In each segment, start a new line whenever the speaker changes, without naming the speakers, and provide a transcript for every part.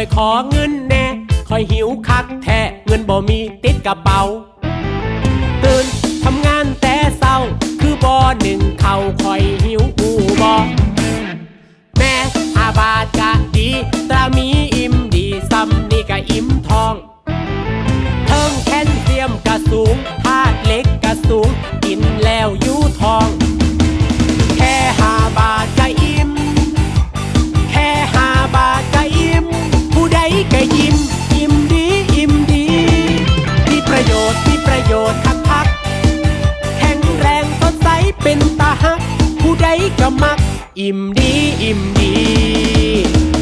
อยขอเงินแน่คอยหิวคักแท้เงินบ่มีติดกระเป๋า ก็มัก อิ่มดีอิ่มดี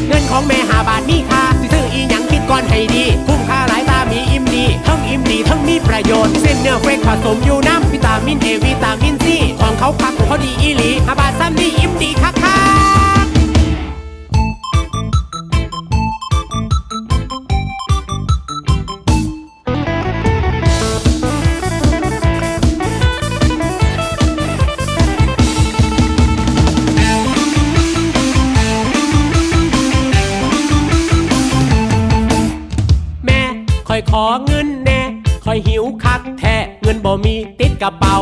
เงินของแม่หาบาทมีค่าสิซื้ออีหยังคิดก่อนให้ดี คุ้มค่าหลายตามีอิ่มดีทั้งอิ่มดีทั้งมีประโยชน์ เส้นเนื้อเฟรกผสมอยู่น้ำวิตามินเอวิตามินซีของเขาพักของเขาดีอีหลีหาบาทซ้ำ คอยขอเงินแน่คอยหิวคักแท้เงินบ่มีติดกระเป๋า